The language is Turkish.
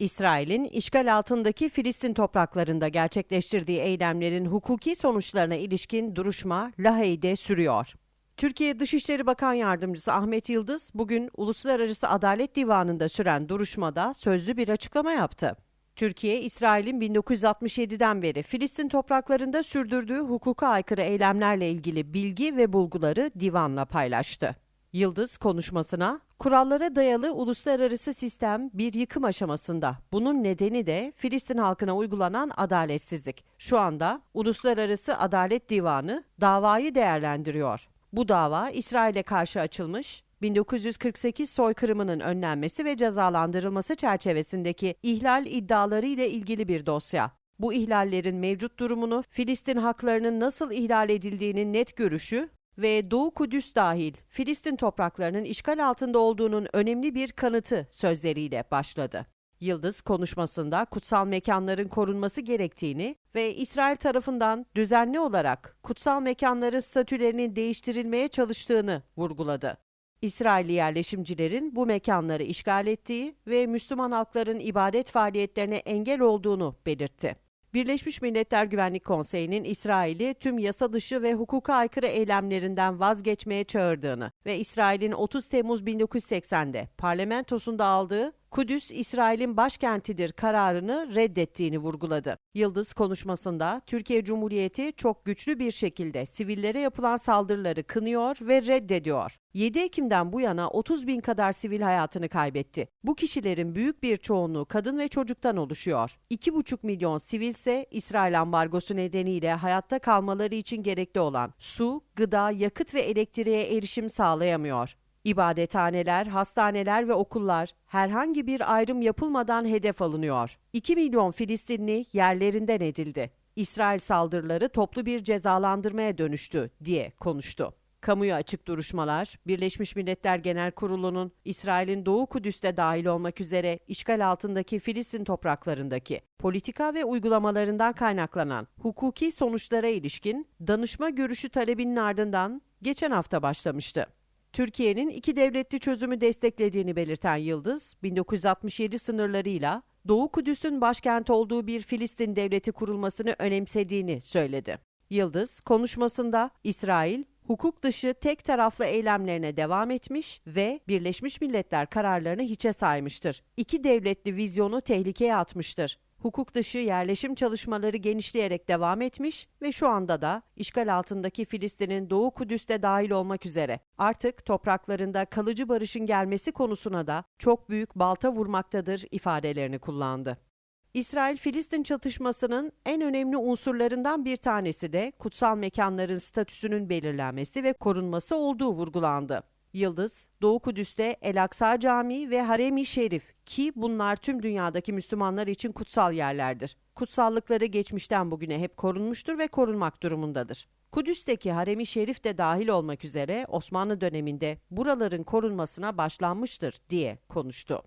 İsrail'in işgal altındaki Filistin topraklarında gerçekleştirdiği eylemlerin hukuki sonuçlarına ilişkin duruşma Lahey'de sürüyor. Türkiye Dışişleri Bakan Yardımcısı Ahmet Yıldız bugün Uluslararası Adalet Divanı'nda süren duruşmada sözlü bir açıklama yaptı. Türkiye, İsrail'in 1967'den beri Filistin topraklarında sürdürdüğü hukuka aykırı eylemlerle ilgili bilgi ve bulguları divanla paylaştı. Yıldız konuşmasına, kurallara dayalı uluslararası sistem bir yıkım aşamasında. Bunun nedeni de Filistin halkına uygulanan adaletsizlik. Şu anda Uluslararası Adalet Divanı davayı değerlendiriyor. Bu dava İsrail'e karşı açılmış, 1948 soykırımının önlenmesi ve cezalandırılması çerçevesindeki ihlal iddiaları ile ilgili bir dosya. Bu ihlallerin mevcut durumunu, Filistin haklarının nasıl ihlal edildiğinin net görüşü ve Doğu Kudüs dahil Filistin topraklarının işgal altında olduğunun önemli bir kanıtı sözleriyle başladı. Yıldız konuşmasında kutsal mekanların korunması gerektiğini ve İsrail tarafından düzenli olarak kutsal mekanların statülerinin değiştirilmeye çalıştığını vurguladı. İsrailli yerleşimcilerin bu mekanları işgal ettiği ve Müslüman halkların ibadet faaliyetlerine engel olduğunu belirtti. Birleşmiş Milletler Güvenlik Konseyi'nin İsrail'i tüm yasa dışı ve hukuka aykırı eylemlerinden vazgeçmeye çağırdığını ve İsrail'in 30 Temmuz 1980'de parlamentosunda aldığı Kudüs İsrail'in başkentidir kararını reddettiğini vurguladı. Yıldız konuşmasında Türkiye Cumhuriyeti çok güçlü bir şekilde sivillere yapılan saldırıları kınıyor ve reddediyor. 7 Ekim'den bu yana 30 bin kadar sivil hayatını kaybetti. Bu kişilerin büyük bir çoğunluğu kadın ve çocuktan oluşuyor. 2,5 milyon sivil ise İsrail ambargosu nedeniyle hayatta kalmaları için gerekli olan su, gıda, yakıt ve elektriğe erişim sağlayamıyor. İbadethaneler, hastaneler ve okullar herhangi bir ayrım yapılmadan hedef alınıyor. 2 milyon Filistinli yerlerinden edildi. İsrail saldırıları toplu bir cezalandırmaya dönüştü diye konuştu. Kamuya açık duruşmalar, Birleşmiş Milletler Genel Kurulu'nun İsrail'in Doğu Kudüs'te dahil olmak üzere işgal altındaki Filistin topraklarındaki politika ve uygulamalarından kaynaklanan hukuki sonuçlara ilişkin danışma görüşü talebinin ardından geçen hafta başlamıştı. Türkiye'nin iki devletli çözümü desteklediğini belirten Yıldız, 1967 sınırlarıyla Doğu Kudüs'ün başkent olduğu bir Filistin devleti kurulmasını önemsediğini söyledi. Yıldız, konuşmasında İsrail, hukuk dışı tek taraflı eylemlerine devam etmiş ve Birleşmiş Milletler kararlarını hiçe saymıştır. İki devletli vizyonu tehlikeye atmıştır hukuk dışı yerleşim çalışmaları genişleyerek devam etmiş ve şu anda da işgal altındaki Filistin'in Doğu Kudüs'te dahil olmak üzere artık topraklarında kalıcı barışın gelmesi konusuna da çok büyük balta vurmaktadır ifadelerini kullandı. İsrail-Filistin çatışmasının en önemli unsurlarından bir tanesi de kutsal mekanların statüsünün belirlenmesi ve korunması olduğu vurgulandı. Yıldız, Doğu Kudüs'te El Aksa Camii ve Harem-i Şerif ki bunlar tüm dünyadaki Müslümanlar için kutsal yerlerdir. Kutsallıkları geçmişten bugüne hep korunmuştur ve korunmak durumundadır. Kudüs'teki Harem-i Şerif de dahil olmak üzere Osmanlı döneminde buraların korunmasına başlanmıştır diye konuştu.